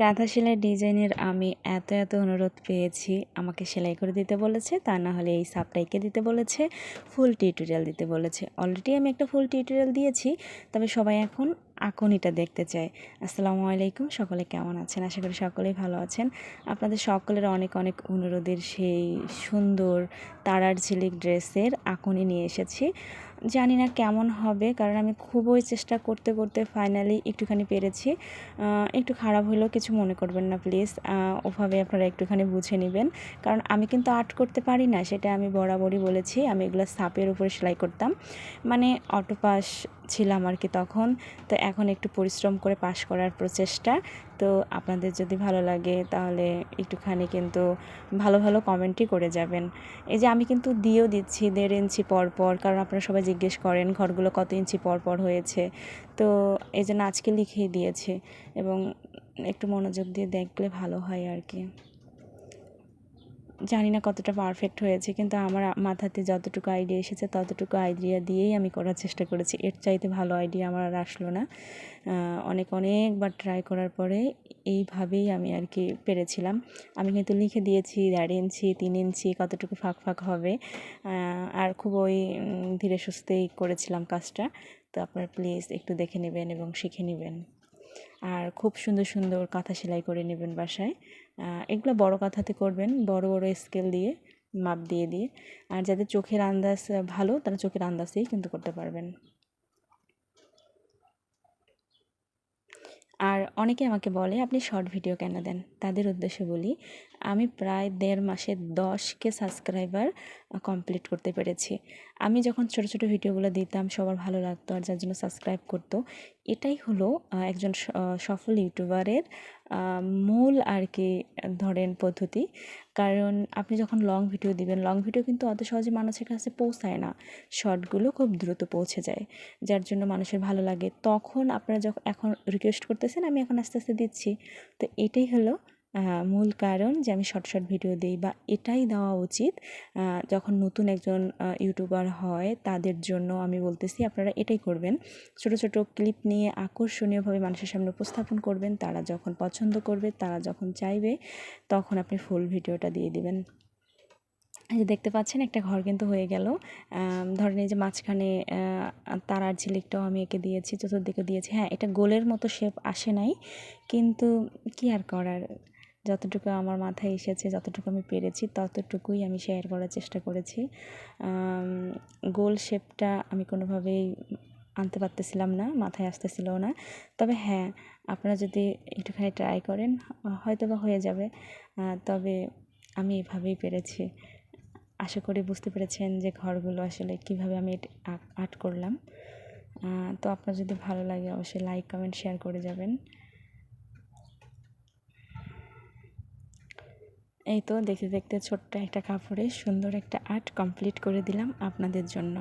কাঁথা সেলাই ডিজাইনের আমি এত এত অনুরোধ পেয়েছি। আমাকে সেলাই করে দিতে বলেছে, তা না হলে এই সাপ্লাইকে দিতে বলেছে, ফুল টিউটোরিয়াল দিতে বলেছে। অলরেডি আমি একটা ফুল টিউটোরিয়াল দিয়েছি, তবে সবাই এখন আকনিটা দেখতে চায়। আসসালামু আলাইকুম, সকলে কেমন আছেন? আশা করি সকলেই ভালো আছেন। আপনাদের সকলের অনেক অনেক অনুরোধের সেই সুন্দর, তারার ঝিলিক ড্রেসের আকনি নিয়ে এসেছি। জানি না কেমন হবে, কারণ আমি খুবই চেষ্টা করতে করতে ফাইনালি একটুখানি পেরেছি। একটু খারাপ হলেও কিছু মনে করবেন না প্লিজ ওভাবে আপনারা একটুখানি বুঝে নেবেন। কারণ আমি কিন্তু আর্ট করতে পারি না, সেটা আমি বরাবরই বলেছি। আমি এগুলো সাপের উপরে সেলাই করতাম। মানে অটোপাস ছিলাম আর কি তখন। তো এখন একটু পরিশ্রম করে পাশ করার প্রচেষ্টা। তো আপনাদের যদি ভালো লাগে তাহলে একটুখানি কিন্তু ভালো ভালো কমেন্টই করে যাবেন। এই যে আমি কিন্তু দিয়েও দিচ্ছি দেড় ইঞ্চি পর পর, কারণ আপনারা সবাই জিজ্ঞেস করেন ঘরগুলো কত ইঞ্চি পর পর হয়েছে। তো এই জন্য আজকে লিখেই দিয়েছে এবং একটু মনোযোগ দিয়ে দেখলে ভালো হয় আর কি। জানি না কতটা পারফেক্ট হয়েছে, কিন্তু আমার মাথাতে যতটুকু আইডিয়া এসেছে ততটুকু আইডিয়া দিয়েই আমি করার চেষ্টা করেছি। এর চাইতে ভালো আইডিয়া আমার আর আসলো না। অনেক, অনেকবার ট্রাই করার পরে এইভাবেই আমি আর কি পেরেছিলাম। আমি কিন্তু লিখে দিয়েছি দেড় ইঞ্চি, তিন ইঞ্চি, কতটুকু ফাঁক ফাঁক হবে। আর খুব ওই ধীরে সুস্থেই করেছিলাম কাজটা। তো আপনারা প্লিজ একটু দেখে নেবেন এবং শিখে নেবেন। আর খুব সুন্দর সুন্দর কাঁথা সেলাই করে নেবেন বাসায়। এগুলো বড় কাঁথাতে করবেন, বড় বড় স্কেল দিয়ে, মাপ দিয়ে দিয়ে। আর যাদের চোখের আন্দাজ ভালো, তারা চোখের আন্দাজেই কিন্তু করতে পারবেন। আর অনেকে আমাকে বলে, আপনি শর্ট ভিডিও কেন দেন? তাদের উদ্দেশ্যে বলি আমি প্রায় দেড় মাসে দশকে সাবস্ক্রাইবার কমপ্লিট করতে পেরেছি। আমি যখন ছোট ছোট ভিডিওগুলো দিতাম, সবার ভালো লাগতো আর যার জন্য সাবস্ক্রাইব করতো, এটাই হলো একজন সফল ইউটিউবারের মূল আর কি, ধরেন পদ্ধতি। কারণ আপনি যখন লং ভিডিও দিবেন লং ভিডিও কিন্তু অত সহজে মানুষের কাছে পৌঁছায় না। শর্টগুলো খুব দ্রুত পৌঁছে যায়, যার জন্য মানুষের ভালো লাগে। তখন আপনারা যখন এখন রিকোয়েস্ট করতেছেন, আমি এখন আস্তে আস্তে দিচ্ছি। তো এটাই হলো মূল কারণ যে আমি শর্ট শর্ট ভিডিও দিই বা এটাই দেওয়া উচিত যখন নতুন একজন ইউটিউবার হয় তাদের জন্য আমি বলতেছি আপনারা এটাই করবেন। ছোট ছোট ক্লিপ নিয়ে আকর্ষণীয়ভাবে মানুষের সামনে উপস্থাপন করবেন, তারা যখন পছন্দ করবে, তারা যখন চাইবে, তখন আপনি ফুল ভিডিওটা দিয়ে দিবেন। যে দেখতে পাচ্ছেন একটা ঘর কিন্তু হয়ে গেল। ধরেন এই যে মাঝখানে তারার ঝিলিকটাও আমি এঁকে দিয়েছি, চতুর্দিকে দিয়েছি। হ্যাঁ এটা গোলের মতো শেপ আসে নাই, কিন্তু কি আর করার? যতটুকু আমার মাথায় এসেছে, যতটুকু আমি পেরেছি, ততটুকুই আমি শেয়ার করার চেষ্টা করেছি। গোল শেপটা আমি কোনোভাবেই আনতে পারতেছিলাম না, মাথায় আসতেছিলও না। তবে হ্যাঁ আপনারা যদি একটুখানি ট্রাই করেন হয়তো বা হয়ে যাবে। তবে আমি এভাবেই পেরেছি। আশা করি বুঝতে পেরেছেন যে ঘরগুলো আসলে কীভাবে আমি আর্ট করলাম। তো আপনার যদি ভালো লাগে, অবশ্যই লাইক কমেন্ট শেয়ার করে যাবেন। এই তো দেখতে দেখতে ছোট্ট একটা কাপড়ে সুন্দর একটা আর্ট কমপ্লিট করে দিলাম আপনাদের জন্য।